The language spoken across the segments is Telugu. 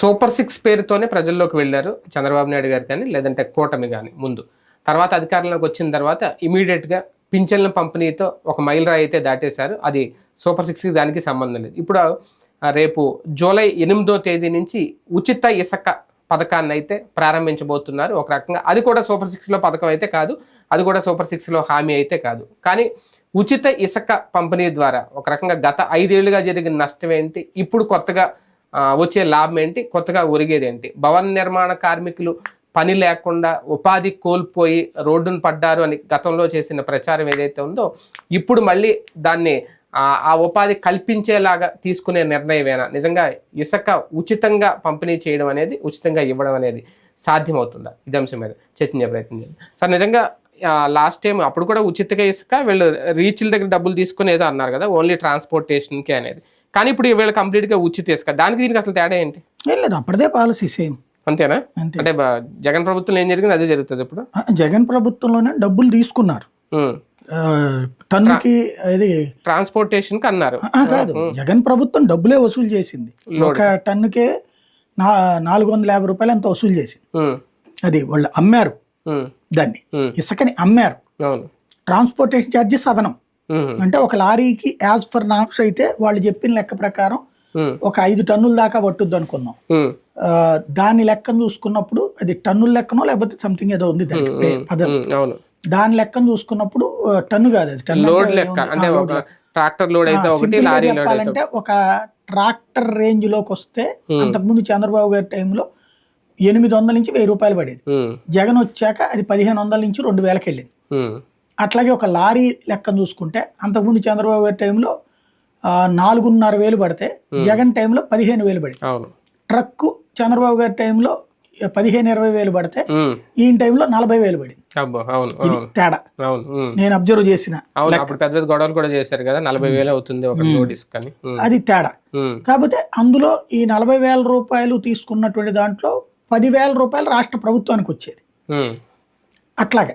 సూపర్ సిక్స్ పేరుతోనే ప్రజల్లోకి వెళ్ళారు చంద్రబాబు నాయుడు గారు కానీ లేదంటే కూటమి కానీ ముందు. తర్వాత అధికారంలోకి వచ్చిన తర్వాత ఇమీడియట్గా పింఛన్ల పంపిణీతో ఒక మైలురాయి అయితే దాటేశారు. అది సూపర్ సిక్స్కి దానికి సంబంధం లేదు. ఇప్పుడు రేపు జూలై ఎనిమిదో తేదీ నుంచి ఉచిత ఇసుక పథకాన్ని అయితే ప్రారంభించబోతున్నారు. ఒక రకంగా అది కూడా సూపర్ సిక్స్లో పథకం అయితే కాదు అది కూడా సూపర్ సిక్స్లో హామీ అయితే కాదు. కానీ ఉచిత ఇసుక పంపిణీ ద్వారా ఒక రకంగా గత ఐదేళ్ళుగా జరిగిన నష్టం ఏంటి? ఇప్పుడు కొత్తగా వచ్చే లాభం ఏంటి? కొత్తగా ఒరిగేది ఏంటి? భవన నిర్మాణ కార్మికులు పని లేకుండా ఉపాధి కోల్పోయి రోడ్డును పడ్డారు అని గతంలో చేసిన ప్రచారం ఏదైతే ఉందో ఇప్పుడు మళ్ళీ దాన్ని ఆ ఉపాధి కల్పించేలాగా తీసుకునే నిర్ణయమేనా? నిజంగా ఇసుక ఉచితంగా పంపిణీ చేయడం అనేది ఉచితంగా ఇవ్వడం అనేది సాధ్యమవుతుందా? ఇది అంశం మీద చర్చించే ప్రయత్నం చేయండి సార్ నిజంగా లాస్ట్ టైం అప్పుడు కూడా ఉచితంగా ఇసుక వీళ్ళు రీచ్ల దగ్గర డబ్బులు తీసుకుని ఏదో అన్నారు కదా ఓన్లీ ట్రాన్స్పోర్టేషన్కి అనేది. కానీ ఇప్పుడు వీళ్ళు కంప్లీట్గా ఉచిత ఇసుక. దానికి దీనికి అసలు తేడా ఏంటి? ఏం లేదు అప్పటిదే పాలసీ సేమ్ అంతేనా? అంతే. అంటే జగన్ ప్రభుత్వం ఏం జరిగింది? అదే జరుగుతుంది ఇప్పుడు. జగన్ ప్రభుత్వంలోనే డబ్బులు తీసుకున్నారు. టన్నుకి ఇది ట్రాన్స్పోర్టేషన్కి అన్నారు. కాదు. జగన్ ప్రభుత్వం డబ్బులే వసూలు చేసింది. ఒక టన్నుకే నా నాలుగు వందల యాభై రూపాయలు అంత వసూలు చేసింది. అది వాళ్ళు అమ్మారు. దాన్ని. ఇసుకని అమ్మారు. ట్రాన్స్పోర్టేషన్ ఛార్జెస్ అదనం. అంటే ఒక లారీకి యాజ్ ఫర్ నాప్స్ అయితే వాళ్ళు చెప్పిన లెక్క ప్రకారం. ఒక ఐదు టన్నుల దాకా పట్టుద్ది అనుకుందాం. దాని లెక్కను చూసుకున్నప్పుడు అది టన్నుల లెక్కనో లేకపోతే సంథింగ్ ఏదో ఉంది దానికి పదం. దాని లెక్కను చూసుకున్నప్పుడు టన్ను కాదు అది. టన్ను లెక్క? అంటే. ట్రాక్టర్ లోడ్ అయితే ఒకటి లారీ లోడ్ ఒక ట్రాక్టర్ రేంజ్లోకి వస్తే అంతకుముందు చంద్రబాబు గారి టైంలో ఎనిమిది వందల నుంచి వెయ్యి రూపాయలు పడేది. జగన్ వచ్చాక అది పదిహేను వందల నుంచి రెండు వేలకి వెళ్ళింది. అట్లాగే ఒక లారీ లెక్కను చూసుకుంటే అంతకుముందు చంద్రబాబు గారి టైంలో నాలుగున్నర వేలు పడితే జగన్ టైంలో పదిహేను వేలు పడింది. ట్రక్కు చంద్రబాబు గారి టైంలో పదిహేను ఇరవై వేలు పడితే. ఈయన టైంలో నలభై వేలు పడింది. ఇది తేడా. నేను అబ్జర్వ్ చేసిన అవును అప్పుడు పెద్ద పెద్ద గొడవలు కూడా చేశారు కదా నలభై వేలు అవుతుంది ఒక. అది తేడా. కాకపోతే అందులో ఈ నలభై వేల రూపాయలు తీసుకున్నటువంటి దాంట్లో పదివేల రూపాయలు రాష్ట్ర ప్రభుత్వానికి వచ్చేది. అట్లాగే.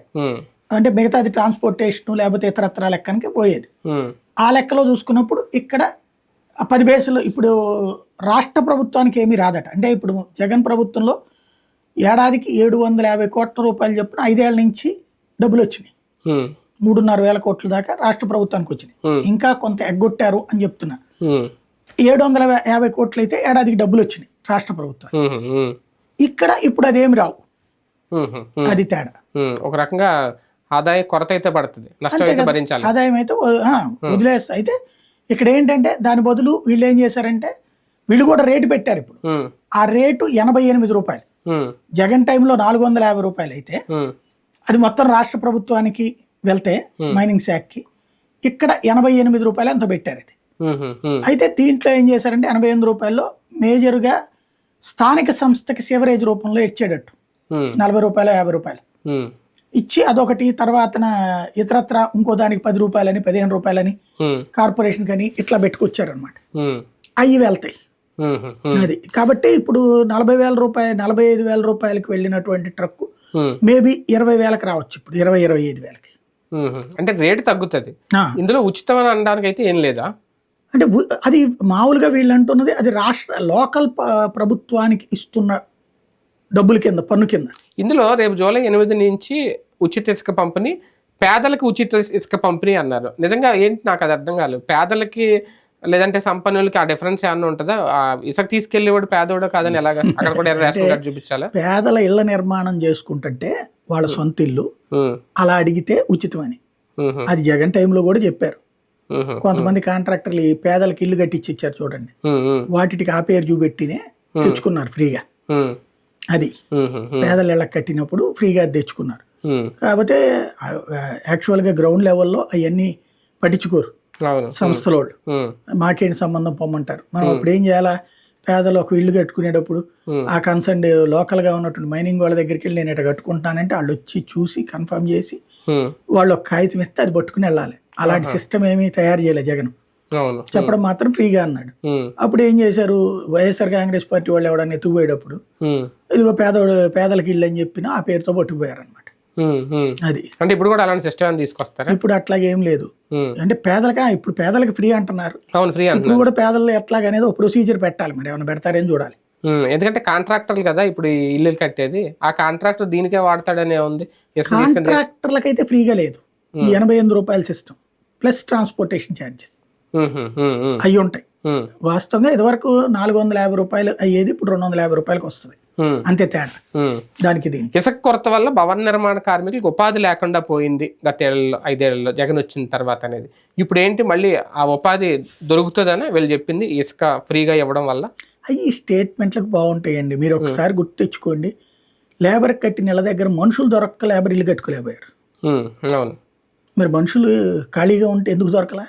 అంటే మిగతాది ట్రాన్స్పోర్టేషన్ లేకపోతే ఇతరత్ర లెక్కనికి పోయేది. ఆ లెక్కలో చూసుకున్నప్పుడు ఇక్కడ పది బేసులు ఇప్పుడు రాష్ట్ర ప్రభుత్వానికి ఏమీ రాదట అంటే ఇప్పుడు జగన్ ప్రభుత్వంలో ఏడాదికి ఏడు వందల యాభై కోట్ల రూపాయలు చొప్పున ఐదేళ్ళ నుంచి డబ్బులు వచ్చినాయి. మూడున్నర వేల కోట్ల దాకా రాష్ట్ర ప్రభుత్వానికి వచ్చినాయి. ఇంకా కొంత ఎగ్గొట్టారు అని చెప్తున్నా. ఏడు వందల యాభై కోట్లు అయితే ఏడాదికి డబ్బులు వచ్చినాయి రాష్ట్ర ప్రభుత్వం. ఇక్కడ ఇప్పుడు అదేమి రావు. అది తేడా. ఒక రకంగా ఆదాయ కొరత అయితే పడుతుంది నష్టం అయితే భరించాలి ఆదాయం అయితే వదిలేస్తా అయితే ఇక్కడ ఏంటంటే దాని బదులు వీళ్ళు ఏం చేశారంటే వీళ్ళు కూడా రేటు పెట్టారు ఇప్పుడు. ఆ రేటు ఎనభై ఎనిమిది రూపాయలు. జగన్ టైంలో నాలుగు వందల యాభై రూపాయలు అయితే. అది మొత్తం రాష్ట్ర ప్రభుత్వానికి వెళ్తే మైనింగ్ శాఖకి ఇక్కడ ఎనభై ఎనిమిది రూపాయలు అంత పెట్టారు ఇది. ఉమ్. అయితే దీంట్లో ఏం చేశారంటే ఎనభై ఎనిమిది రూపాయల్లో మేజర్గా స్థానిక సంస్థకి సివరేజ్ రూపంలో ఇచ్చేటట్టు. నలభై రూపాయలు యాభై రూపాయలు. ఇచ్చి అదొకటి తర్వాతన ఇతరత్ర ఇంకో దానికి పది రూపాయలని పదిహేను రూపాయలని. కార్పొరేషన్ కానీ ఇట్లా పెట్టుకొచ్చారనమాట. అవి వెళ్తాయి. అది కాబట్టి ఇప్పుడు నలభై వేల రూపాయలు నలభై ఐదు వేల రూపాయలకి వెళ్ళినటువంటి ట్రక్. మేబీ ఇరవై వేలకు రావచ్చు ఇప్పుడు ఇరవై ఇరవై ఐదు వేలకి. అంటే రేటు తగ్గుతుంది ఇందులో ఉచితం అని అనడానికి అయితే ఏం లేదా అంటే అది మామూలుగా వీళ్ళు అంటున్నది అది రాష్ట్ర లోకల్ ప్రభుత్వానికి ఇస్తున్న డబ్బుల కింద పన్ను కింద. ఇందులో రేపు జూలై ఎనిమిది నుంచి ఉచిత ఇసుక పంపిణీ పేదలకు ఉచిత ఇసుక పంపిణీ అన్నారు. నిజంగా ఏంటి నాకు అది అర్థం కాలేదు. పేదలకి లేదంటే సంపన్నులకి ఆ డిఫరెన్స్ ఏమన్నా ఉంటుందా? ఆ ఇసుక తీసుకెళ్ళేవాడు పేదవాడు కాదని ఎలాగా? అక్కడ కూడా రేషన్ కార్డు చూపించాలా? పేదల ఇళ్ళ నిర్మాణం చేసుకుంటుంటే వాళ్ళ సొంత ఇల్లు. అలా అడిగితే ఉచితమని. అది జగన్ టైంలో కూడా చెప్పారు. కొంతమంది కాంట్రాక్టర్లు ఈ పేదలకు ఇల్లు కట్టించి ఇచ్చారు చూడండి. వాటికి ఆ పేరు చూపెట్టినే తెచ్చుకున్నారు ఫ్రీగా. అది. పేదల ఇళ్ళకి కట్టినప్పుడు ఫ్రీగా తెచ్చుకున్నారు. కాకపోతే యాక్చువల్గా గ్రౌండ్ లెవెల్లో అవన్నీ పట్టించుకోరు సంస్థల వాళ్ళు. మాకేంటి సంబంధం పొమ్మంటారు మనం అప్పుడు ఏం చేయాలా పేదలు ఒక ఇల్లు కట్టుకునేటప్పుడు. ఆ కన్సర్న్ లోకల్గా ఉన్నటువంటి మైనింగ్ వాళ్ళ దగ్గరికి వెళ్ళి నేను ఇట్లా కట్టుకుంటానంటే వాళ్ళు వచ్చి చూసి కన్ఫర్మ్ చేసి. వాళ్ళు ఒక కాగితం ఇస్తే అది పట్టుకుని వెళ్ళాలి అలాంటి సిస్టమ్ ఏమీ తయారు చేయలేదు జగన్. చెప్పడం మాత్రం ఫ్రీగా అన్నాడు. అప్పుడు ఏం చేశారు? వైఎస్ఆర్ కాంగ్రెస్ పార్టీ వాళ్ళు ఎవడన్నా ఎత్తుకుపోయేటప్పుడు. ఇదిగో పేదవాడు పేదలకి ఇల్లు అని చెప్పిన ఆ పేరుతో పట్టుకుపోయారనమాట ఉమ్. ఉమ్. అది. అంటే ఇప్పుడు కూడా అలాంటి సిస్టమ్ తీసుకొస్తారా? ఇప్పుడు అట్లాగే ఏం లేదు. అంటే పేదలకి ఇప్పుడు పేదలకి ఫ్రీ అంటున్నారు. అవును ఫ్రీ ఇప్పుడు కూడా పేదలు ఎట్లాగనేది ఒక ప్రొసీజర్ పెట్టాలి మరి. ఏమైనా పెడతారేం చూడాలి. ఎందుకంటే కాంట్రాక్టర్లు కదా ఇప్పుడు ఇల్లు కట్టేది. ఆ కాంట్రాక్టర్ దీనికే వాడతాడనే ఉంది. ఇసుక తీసుకుని కాంట్రాక్టర్లకు అయితే ఫ్రీగా లేదు. ఈ ఎనభై ఎనిమిది రూపాయల సిస్టమ్ ప్లస్ ట్రాన్స్పోర్టేషన్ ఛార్జెస్. అవి ఉంటాయి. వాస్తవంగా ఇదివరకు నాలుగు వందల యాభై రూపాయలు అయ్యేది ఇప్పుడు రెండు వందల యాభై రూపాయలకు వస్తుంది. అంతే తేడా. దానికి దీనికి. ఇసుక కొరత వల్ల భవన నిర్మాణ కార్మికులకు ఉపాధి లేకుండా పోయింది గతేళ్ళలో ఐదేళ్ళలో జగన్ వచ్చిన తర్వాత అనేది. ఇప్పుడు ఏంటి మళ్ళీ ఆ ఉపాధి దొరుకుతుందని వీళ్ళు చెప్పింది ఇసుక ఫ్రీగా ఇవ్వడం వల్ల? అవి స్టేట్మెంట్లకు బాగుంటాయండి. మీరు ఒకసారి గుర్తు తెచ్చుకోండి. లేబర్ కట్టిన నెల దగ్గర మనుషులు దొరక్క లేబర్ ఇల్లు కట్టుకోలేకపోయారు. అవును. మరి మనుషులు ఖాళీగా ఉంటే ఎందుకు దొరకలా?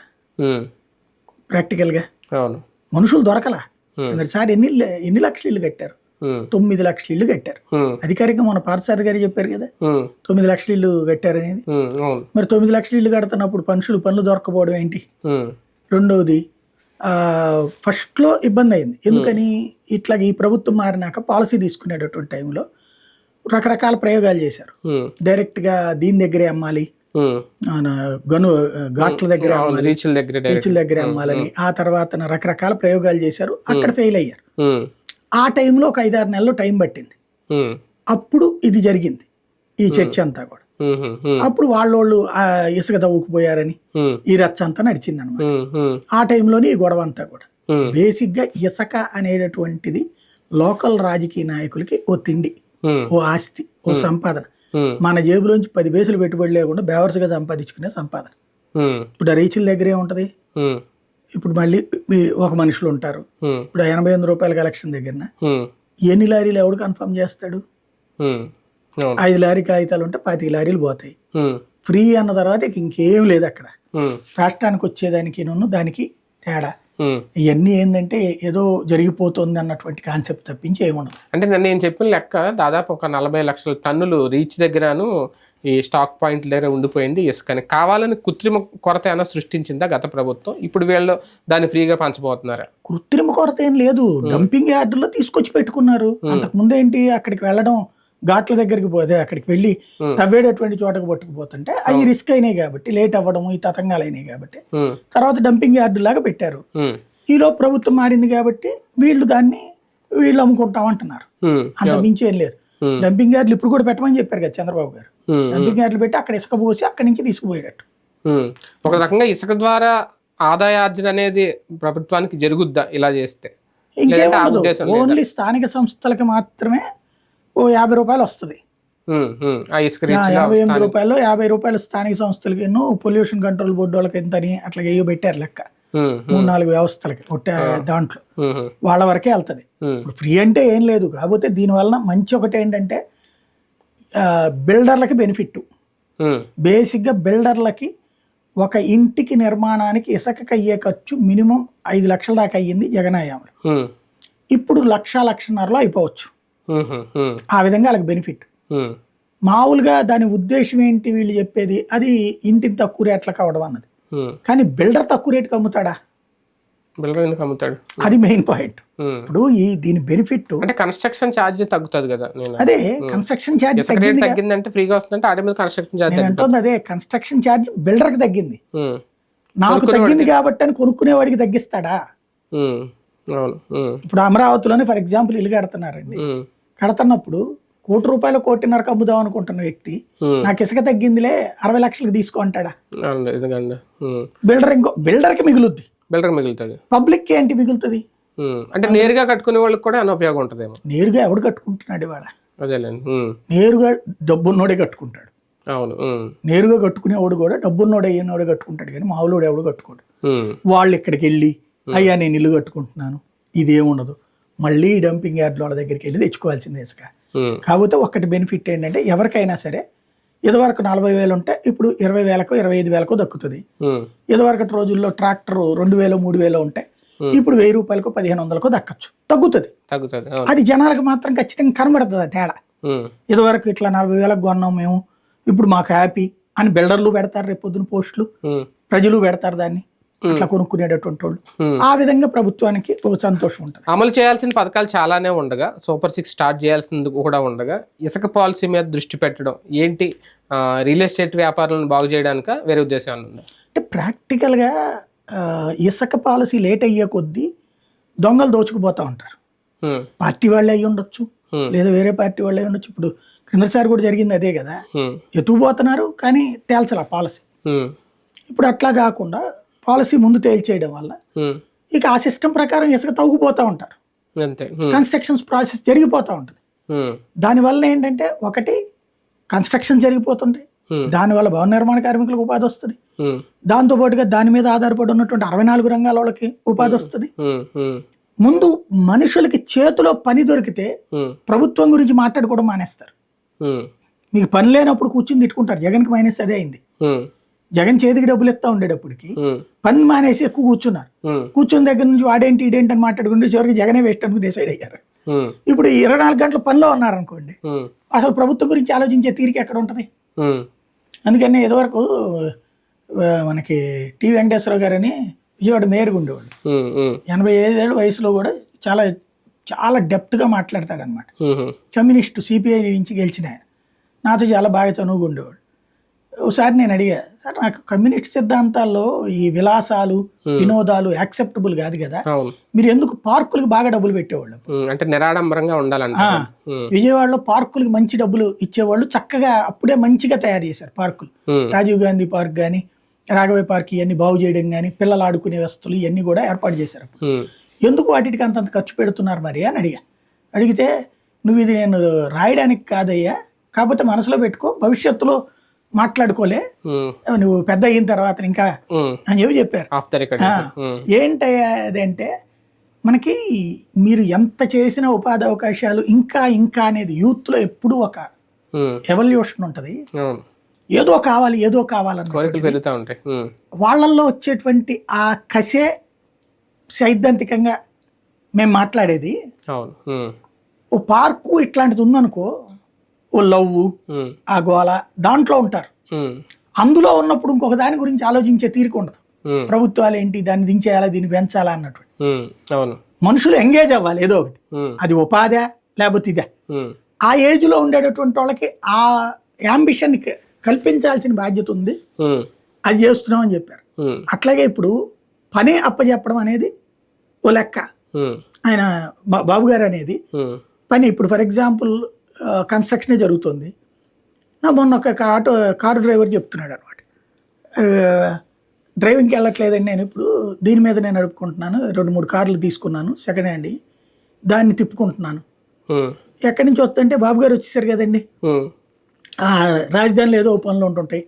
ప్రాక్టికల్గా. అవును. మనుషులు దొరకలా. మరి సార్ ఎన్ని ఎన్ని లక్షల ఇల్లు కట్టారు? తొమ్మిది లక్షల ఇల్లు కట్టారు. అధికారికంగా మన పార్థసారథి గారు చెప్పారు కదా? తొమ్మిది లక్షల ఇల్లు కట్టారు అనేది. మరి తొమ్మిది లక్షల ఇల్లు కడుతున్నప్పుడు మనుషులు పనులు దొరకపోవడం ఏంటి? రెండవది ఆ, ఫస్ట్లో ఇబ్బంది అయింది. ఎందుకని? ఇట్లా ఈ ప్రభుత్వం మారినాక పాలసీ తీసుకునేటటువంటి టైంలో రకరకాల ప్రయోగాలు చేశారు. డైరెక్ట్గా దీని దగ్గరే అమ్మాలి. గను ఘాట్ల దగ్గర రీచ్ల దగ్గర బీచ్ల దగ్గర అమ్మాలని ఆ తర్వాత రకరకాల ప్రయోగాలు చేశారు. అక్కడ ఫెయిల్ అయ్యారు. ఆ టైంలో ఒక ఐదారు నెలలు టైం పట్టింది. అప్పుడు ఇది జరిగింది. ఈ చర్చ అంతా కూడా. అప్పుడు వాళ్ళోళ్ళు ఇసుక తవ్వుకుపోయారని ఈ రచ్చ అంతా నడిచింది అనమాట ఆ టైంలోనే ఈ గొడవ అంతా కూడా. ఉమ్, బేసిక్గా ఇసుక అనేటటువంటిది లోకల్ రాజకీయ నాయకులకి ఓ తిండి ఓ ఆస్తి ఓ సంపాదన. మన జేబులోంచి పది పైసలు పెట్టుబడి లేకుండా బేవర్స్గా సంపాదించుకునే సంపాదన. ఇప్పుడు రీచుల దగ్గరే ఉంటుంది. ఇప్పుడు మళ్ళీ ఒక మనుషులు ఉంటారు. ఇప్పుడు ఎనభై ఎనిమిది రూపాయల కలెక్షన్ దగ్గర ఉమ్, ఎన్ని లారీలు ఎవడు కన్ఫర్మ్ చేస్తాడు? ఐదు లారీ కాగితాలు ఉంటే పాతిక లారీలు పోతాయి. ఫ్రీ అన్న తర్వాత ఇక లేదు అక్కడ. రాష్ట్రానికి వచ్చేదానికి దానికి తేడా. ఇవన్నీ ఏంటంటే ఏదో జరిగిపోతుంది అన్నటువంటి కాన్సెప్ట్ తప్పించి ఏముండదు. అంటే నేను నేను చెప్పిన లెక్క దాదాపు ఒక నలభై లక్షల టన్నులు రీచ్ దగ్గరను ఈ స్టాక్ పాయింట్ దగ్గర ఉండిపోయింది. ఇసుకని కావాలని కృత్రిమ కొరత ఏమైనా సృష్టించిందా గత ప్రభుత్వం? ఇప్పుడు వీళ్ళు దాన్ని ఫ్రీగా పంచబోతున్నారా. కృత్రిమ కొరత ఏం లేదు. డంపింగ్ యార్డులో తీసుకొచ్చి పెట్టుకున్నారు. అంతకు ముందు ఏంటి అక్కడికి వెళ్ళడం ఘాట్ల దగ్గరికి పోతే అక్కడికి వెళ్ళి. తవ్వేటటువంటి చోటకు పట్టుకుపోతుంటే అవి రిస్క్ అయినాయి కాబట్టి లేట్ అవ్వడము ఈ తతంగాలు అయినాయి కాబట్టి. తర్వాత డంపింగ్ యార్డు లాగా పెట్టారు. ఈలో ప్రభుత్వం మారింది కాబట్టి వీళ్ళు దాన్ని వీళ్ళు అమ్ముకుంటాం అంటున్నారు. అంతకు మించి ఏం లేదు. డంపింగ్ యార్డులు ఇప్పుడు కూడా పెట్టమని చెప్పారు కదా చంద్రబాబు గారు. డంపింగ్ యార్డులు పెట్టి అక్కడ ఇసుక పోసి అక్కడి నుంచి తీసుకుపోయేటట్టు. ఒక రకంగా ఇసుక ద్వారా ఆదాయార్జన అనేది ప్రభుత్వానికి జరుగుద్దా ఇలా చేస్తే? ఓన్లీ స్థానిక సంస్థలకి మాత్రమే ఓ యాభై రూపాయలు వస్తుంది. యాభై ఎనిమిది రూపాయలు యాభై రూపాయలు స్థానిక సంస్థలకి ఎన్నో పొల్యూషన్ కంట్రోల్ బోర్డు వాళ్ళకి ఎంతని అట్లా ఏయో పెట్టారు లెక్క. మూడు నాలుగు వ్యవస్థలకి ఒట్టే దాంట్లో. వాళ్ళ వరకే వెళ్తుంది. ఇప్పుడు ఫ్రీ అంటే ఏం లేదు. కాకపోతే దీనివల్ల మంచి ఒకటి ఏంటంటే బిల్డర్లకి బెనిఫిట్ బేసిక్గా బిల్డర్లకి ఒక ఇంటికి నిర్మాణానికి ఇసుకకి అయ్యే ఖర్చు మినిమం ఐదు లక్షల దాకా అయ్యింది జగనాయామలు ఇప్పుడు లక్ష లక్షన్నరలో అయిపోవచ్చు. ఆ విధంగా వాళ్ళకి బెనిఫిట్ మామూలుగా దాని ఉద్దేశం ఏంటి వీళ్ళు చెప్పేది? అది ఇంటిని తక్కువ రేట్లకు అవ్వడం అన్నది. కానీ బిల్డర్ తక్కువ రేటుకి అమ్ముతాడా? బిల్డర్ ఎందుకు అమ్ముతాడు? అది మెయిన్ పాయింట్. ఇప్పుడు ఈ దీని బెనిఫిట్ అంటే కన్స్ట్రక్షన్ ఛార్జ్ తగ్గుతుంది కదా అదే కన్స్ట్రక్షన్ ఛార్జ్. తగ్గిందంటే ఫ్రీగా వస్తుందంటే ఆడి మీద కన్స్ట్రక్షన్ ఛార్జ్ అంటుంది అదే కన్స్ట్రక్షన్ ఛార్జ్ బిల్డర్కి తగ్గింది నాకు. తగ్గింది కాబట్టి అని కొనుక్కునేవాడికి తగ్గిస్తాడా? ఇప్పుడు అమరావతిలోనే ఫర్ ఎగ్జాంపుల్ ఇల్లు కడుతున్నారండి. కడుతున్నప్పుడు కోటి రూపాయలు కోటిన్నరకు అమ్ముదాం అనుకుంటున్న వ్యక్తి నాకు ఇసుక తగ్గిందిలే అరవై లక్షలకు తీసుకో అంటాడా? బిల్డర్ ఇంకో బిల్డర్కి మిగులుద్ది. బిల్డర్ మిగులుతుంది. పబ్లిక్కి ఏంటి మిగులుతుంది? అంటే నేరుగా కట్టుకునే వాళ్ళకి కూడా అన్న ఉపయోగం ఉంటుందేమో. నేరుగా ఎవడు కట్టుకుంటున్నాడు ఇవాళ? అదేలేండి నేరుగా డబ్బున్నోడే కట్టుకుంటాడు. అవును నేరుగా కట్టుకునేవాడు కూడా డబ్బున్నోడే అయ్యేనోడే కట్టుకుంటాడు కానీ మామూలుడు ఎవడు కట్టుకోడు. వాళ్ళు ఇక్కడికి వెళ్ళి అయ్యా నేను ఇల్లు కట్టుకుంటున్నాను ఇదేముండదు. మళ్ళీ డంపింగ్ యార్డ్ వాళ్ళ దగ్గరికి వెళ్ళి తెచ్చుకోవాల్సిందే ఇసుక. కాకపోతే ఒకటి బెనిఫిట్ ఏంటంటే ఎవరికైనా సరే ఇదివరకు నలభై వేలు ఉంటే ఇప్పుడు ఇరవై వేలకు ఇరవై ఐదు వేలకు దక్కుతుంది. ఇదివరకటి రోజుల్లో ట్రాక్టర్ రెండు వేలు మూడు వేలు ఉంటే. ఇప్పుడు వెయ్యి రూపాయలకు పదిహేను వందలకు దక్కచ్చు. తగ్గుతుంది. తగ్గుతుంది అది జనాలకు మాత్రం ఖచ్చితంగా కనబడుతుంది ఆ తేడా. ఇదివరకు ఇట్లా నలభై వేలకు కొన్నాం మేము ఇప్పుడు మాకు హ్యాపీ అని బిల్డర్లు పెడతారు రేపు పొద్దున పోస్టులు. ప్రజలు పెడతారు దాన్ని. అట్లా కొనుక్కునేటటువంటి వాళ్ళు. ఆ విధంగా ప్రభుత్వానికి ఒక సంతోషం ఉంటుంది. అమలు చేయాల్సిన పథకాలు చాలానే ఉండగా సూపర్ సిక్స్ స్టార్ట్ చేయాల్సింది కూడా ఉండగా ఇసుక పాలసీ మీద దృష్టి పెట్టడం ఏంటి రియల్ ఎస్టేట్ వ్యాపారాలను బాగు చేయడానిక వేరే ఉద్దేశం ఉందా? అంటే ప్రాక్టికల్గా ఇసుక పాలసీ లేట్ అయ్యే కొద్దీ దొంగలు దోచుకుపోతూ ఉంటారు. పార్టీ వాళ్ళే అయి ఉండొచ్చు లేదా వేరే పార్టీ వాళ్ళే ఉండొచ్చు. ఇప్పుడు క్రిందసారి కూడా జరిగింది అదే కదా. ఎత్తుకుపోతున్నారు కానీ తేల్చాల పాలసీ. ఇప్పుడు అట్లా కాకుండా పాలసీ ముందు తేల్చేయడం వల్ల ఇక ఆ సిస్టమ్ ప్రకారం ఇసుక తవ్వుకుపోతూ ఉంటారు. కన్స్ట్రక్షన్స్ ప్రాసెస్ జరిగిపోతూ ఉంటుంది. దానివల్ల ఏంటంటే ఒకటి కన్స్ట్రక్షన్ జరిగిపోతుంది. దానివల్ల భవన నిర్మాణ కార్మికులకు ఉపాధి వస్తుంది. దాంతో పాటుగా దాని మీద ఆధారపడి ఉన్నటువంటి అరవై నాలుగు రంగాల వాళ్ళకి ఉపాధి వస్తుంది. ముందు మనుషులకి చేతిలో పని దొరికితే ప్రభుత్వం గురించి మాట్లాడుకోవడం మానేస్తారు. మీకు పని లేనప్పుడు కూర్చుని తిట్టుకుంటారు. జగన్కి మైనస్ అదే అయింది. జగన్ చేతికి డబ్బులు ఇస్తా ఉండేటప్పటికి పని మానేసి ఎక్కువ కూర్చున్నారు. కూర్చున్న దగ్గర నుంచి వాడేంటి ఇదేంటి అని మాట్లాడుకుంటే చివరికి జగనే వేస్ట్ అనుకుని డిసైడ్ అయ్యారు. ఇప్పుడు ఇరవై నాలుగు గంటల పనిలో ఉన్నారనుకోండి అసలు ప్రభుత్వం గురించి ఆలోచించే తీరిక ఎక్కడ ఉంటుంది? అందుకని ఇదివరకు మనకి టి వెంకటేశ్వరరావు గారని విజయవాడ మేయర్గా ఉమ్, ఎనభై ఐదేళ్ళ వయసులో కూడా చాలా చాలా డెప్త్గా మాట్లాడతాడనమాట కమ్యూనిస్టు సిపిఐ నుంచి గెలిచిన ఆయన. నాతో చాలా బాగా చనువుగా ఉండేవాడు. ఒకసారి నేను అడిగా సార్ నాకు కమ్యూనిస్ట్ సిద్ధాంతాల్లో ఈ విలాసాలు వినోదాలు యాక్సెప్టబుల్ కాదు కదా? మీరు ఎందుకు పార్కులకు బాగా డబ్బులు పెట్టేవాళ్ళు? అంటే నిరాడంబరంగా ఉండాలంట విజయవాడలో పార్కులకి మంచి డబ్బులు ఇచ్చేవాళ్ళు చక్కగా అప్పుడే మంచిగా తయారు చేశారు పార్కులు. రాజీవ్ గాంధీ పార్క్ కానీ రాఘవయ్య పార్క్ ఇవన్నీ బాగు చేయడం కానీ పిల్లలు ఆడుకునే వస్తువులు ఇవన్నీ కూడా ఏర్పాటు చేశారు ఎందుకు వాటికి అంతంత ఖర్చు పెడుతున్నారు మరి? అని అడిగా. అడిగితే నువ్వు ఇది నేను రాయడానికి కాదయ్యా కాకపోతే మనసులో పెట్టుకో భవిష్యత్తులో మాట్లాడుకోలే. నువ్వు పెద్ద అయిన తర్వాత ఇంకా అని చెప్పి చెప్పారు. అదంటే మనకి మీరు ఎంత చేసిన ఉపాధి అవకాశాలు ఇంకా ఇంకా అనేది యూత్లో ఎప్పుడూ ఒక ఎవల్యూషన్ ఉంటుంది. ఏదో కావాలి ఏదో పెరుగుతూ ఉంటాయి. ఉమ్, వాళ్ళల్లో వచ్చేటువంటి ఆ కసే సైద్ధాంతికంగా మేము మాట్లాడేది. ఓ పార్కు ఇట్లాంటిది ఉందనుకో ఓ లవ్వు ఉమ్, ఆ గోల దాంట్లో ఉంటారు. అందులో ఉన్నప్పుడు ఇంకొక దాని గురించి ఆలోచించే తీరిక ఉండదు. ప్రభుత్వాలు ఏంటి దాన్ని దించేయాలా దీన్ని పెంచాలా అన్నట్టు మనుషులు ఎంగేజ్ అవ్వాలి ఏదో ఒకటి. అది ఉపాధి లేకపోతే ఇదే. ఆ ఏజ్లో ఉండేటటువంటి వాళ్ళకి ఆ యాంబిషన్ కల్పించాల్సిన బాధ్యత ఉంది. అది చేస్తున్నాం అని చెప్పారు అట్లాగే ఇప్పుడు పని అప్పచెప్పడం అనేది ఓ లెక్క. ఆయన బాబు గారు అనేది పని. ఇప్పుడు ఫర్ ఎగ్జాంపుల్ కన్స్ట్రక్షనే జరుగుతుంది. నా మొన్న ఒక ఆటో కారు డ్రైవర్ చెప్తున్నాడు అనమాట డ్రైవింగ్కి వెళ్ళట్లేదండి నేను ఇప్పుడు దీని మీద నేను నడుపుకుంటున్నాను. రెండు మూడు కార్లు తీసుకున్నాను సెకండ్ హ్యాండ్ దాన్ని తిప్పుకుంటున్నాను. ఎక్కడి నుంచి వస్తుంటే బాబు గారు వచ్చేసారు కదండి. రాజధానిలో ఏదో పనులు ఉంటుంటాయి.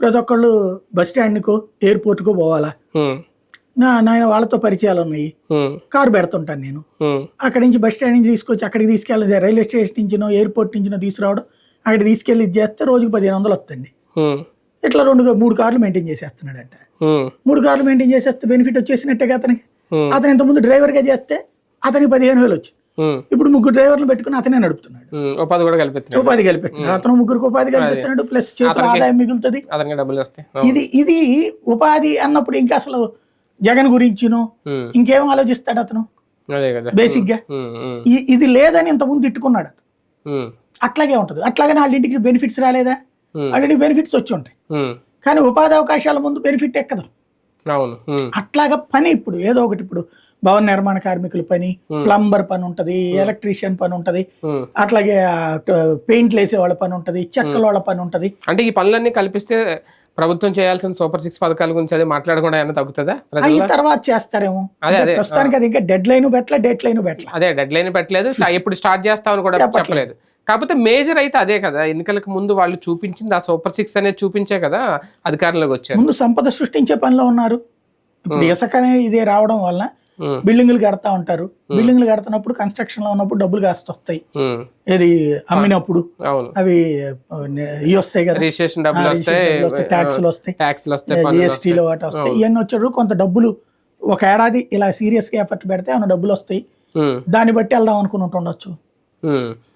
ప్రతి ఒక్కళ్ళు బస్ స్టాండ్కో ఎయిర్పోర్ట్కో పోవాలా. నా నాయన వాళ్ళతో పరిచయాలు ఉన్నాయి. కారు పెడుతుంటాను నేను. అక్కడి నుంచి బస్ స్టాండ్ నుంచి తీసుకొచ్చి అక్కడికి తీసుకెళ్ళి రైల్వే స్టేషన్ నుంచినో ఎయిర్పోర్ట్ నుంచినో తీసుకురావడం అక్కడ తీసుకెళ్ళి ఇది చేస్తే రోజుకి పదిహేను వందలు వస్తుంది. ఇట్లా రెండు మూడు కార్లు మెయింటైన్ చేసేస్తున్నాడంట. మూడు కార్లు మెయింటైన్ చేసేస్తే బెనిఫిట్ వచ్చేసినట్టే అతనికి. అతను ఇంతకుముందు డ్రైవర్గా చేస్తే అతనికి పదిహేను వేలు వచ్చి. ఇప్పుడు ముగ్గురు డ్రైవర్లు పెట్టుకుని అతనే నడుపుతున్నాడు. ఉపాధి కూడా కల్పిస్తున్నాడు. ఉపాధి కల్పిస్తున్నాడు. అతను ముగ్గురికి ఉపాధి కల్పిస్తున్నాడు ప్లస్ చేతుల ఆదాయం మిగులుతుంది. ఇది ఇది ఉపాధి అన్నప్పుడు ఇంకా అసలు జగన్ గురించినో ఇంకేం ఆలోచిస్తాడు అతను? బేసిక్గా. ఇది లేదని ఇంతకుముందు తిట్టుకున్నాడు అతను. అట్లాగే ఉంటుంది. అట్లాగనే వాళ్ళ ఇంటికి బెనిఫిట్స్ రాలేదా? ఆల్రెడీ బెనిఫిట్స్ వచ్చి ఉంటాయి. కానీ ఉపాధి అవకాశాల ముందు బెనిఫిట్ ఎక్కదు. అట్లాగా పని ఇప్పుడు. ఏదో ఒకటి ఇప్పుడు భవన నిర్మాణ కార్మికుల పని ప్లంబర్ పని ఉంటది ఎలక్ట్రీషియన్ పని ఉంటది ఉమ్. అట్లాగే పెయింట్లు వేసే వాళ్ళ పని ఉంటది చెక్కల వాళ్ళ పని ఉంటది అంటే ఈ పనులన్నీ కల్పిస్తే ప్రభుత్వం చేయాల్సిన సూపర్ సిక్స్ పథకాల గురించి అది మాట్లాడకుండా ఏమైనా తగ్గుతుందా ప్రజల్లో? తర్వాత చేస్తారేమో. అదే, అదే. ప్రస్తుతానికి అది ఇంకా డెడ్ లైన్ పెట్టలే డెడ్ లైన్ పెట్టలే. అదే డెడ్ లైన్ పెట్టలేదు ఎప్పుడు స్టార్ట్ చేస్తామని కూడా చెప్పలేదు. కాకపోతే మేజర్ అయితే అదే కదా. ఎన్నికలకు ముందు వాళ్ళు చూపించింది ఆ సూపర్ సిక్స్ అనేది చూపించే కదా అధికారంలోకి వచ్చారు. ముందు సంపద సృష్టించే పనిలో ఉన్నారు. ఇప్పుడు ఇసుక అనేది ఇదే రావడం వల్ల బిల్డింగ్లు కడతా ఉంటారు. బిల్డింగ్లు కడుతున్నప్పుడు కన్స్ట్రక్షన్లో ఉన్నప్పుడు డబ్బులు కాస్త వస్తాయి ఏది అమ్మినప్పుడు. అవి ఇవి వస్తాయి కదా. ట్యాక్స్లు వస్తాయి జిఎస్టీలో వాటి వస్తాయి. ఇవన్నీ వచ్చాడు కొంత డబ్బులు ఒక ఏడాది ఇలా సీరియస్గా ఎఫర్ట్ పెడితే ఏమైనా డబ్బులు వస్తాయి. దాన్ని బట్టి వెళ్దాం అనుకుని ఉండొచ్చు. ఉమ్. అది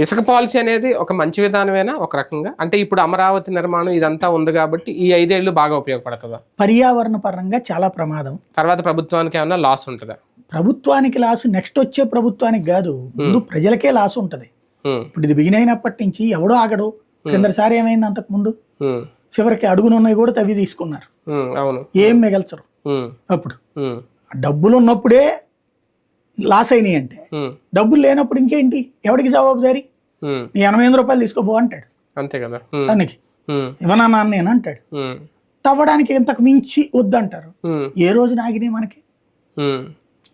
ఇసుక పాలసీ అనేది ఒక మంచి విధానమేనా? ఒక రకంగా? అంటే ఇప్పుడు అమరావతి నిర్మాణం ఇదంతా ఉంది కాబట్టి ఈ ఐదేళ్ళు బాగా ఉపయోగపడుతుందా? పర్యావరణ పరంగా చాలా ప్రమాదం. తర్వాత ప్రభుత్వానికి ఏమైనా లాస్ ఉంటుందా? ప్రభుత్వానికి లాస్ నెక్స్ట్ వచ్చే ప్రభుత్వానికి కాదు. ముందు ప్రజలకే లాస్ ఉంటది. ఇప్పుడు ఇది బిగిన్ అయినప్పటి నుంచి ఎవడో ఆగడు. కిందసారి ఏమైంది అంతకు ముందు? చివరికి అడుగునున్నవి కూడా తవ్వి తీసుకున్నారు. ఏం మిగల్చరు. అప్పుడు డబ్బులు ఉన్నప్పుడే లాస్ అయినాయి అంటే. డబ్బులు లేనప్పుడు ఇంకేంటి? ఎవడికి జవాబుదారి నీ ఎనభై ఎనిమిది రూపాయలు తీసుకోబో అంటాడు. అంతే కదా. దానికి ఇవ్వనా నాన్న నేను అంటాడు. తవ్వడానికి ఇంతకు మించి వద్దంటారు. ఏ రోజు నాగినాయి మనకి?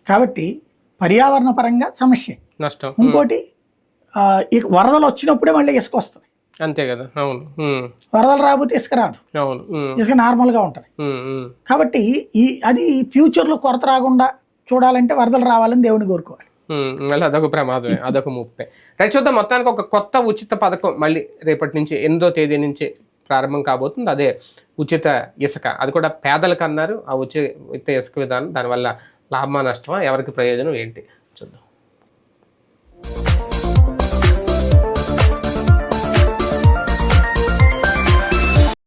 కాబట్టి పర్యావరణ పరంగా సమస్య. నష్టం. ఇంకోటి వరదలు వచ్చినప్పుడే మళ్ళీ ఇసుక వస్తుంది అంతే కదా. అవును. వరదలు రాకపోతే ఇసుక రాదు. అవును. ఇసుక నార్మల్గా ఉంటుంది. కాబట్టి ఈ అది ఫ్యూచర్లో కొరత రాకుండా చూడాలంటే వరదలు రావాలని దేవుని కోరుకోవాలి. మళ్ళీ అదొక ప్రమాదమే అదొక ముప్పే. రైట్ చూద్దాం. మొత్తానికి ఒక కొత్త ఉచిత పథకం మళ్ళీ రేపటి నుంచి ఎనిమిదో తేదీ నుంచి ప్రారంభం కాబోతుంది. అదే ఉచిత ఇసుక. అది కూడా పేదలకు అన్నారు. ఆ ఉచిత ఇసుక విధానం దానివల్ల లాభమా నష్టమా? ఎవరికి ప్రయోజనం ఏంటి? చూద్దాం.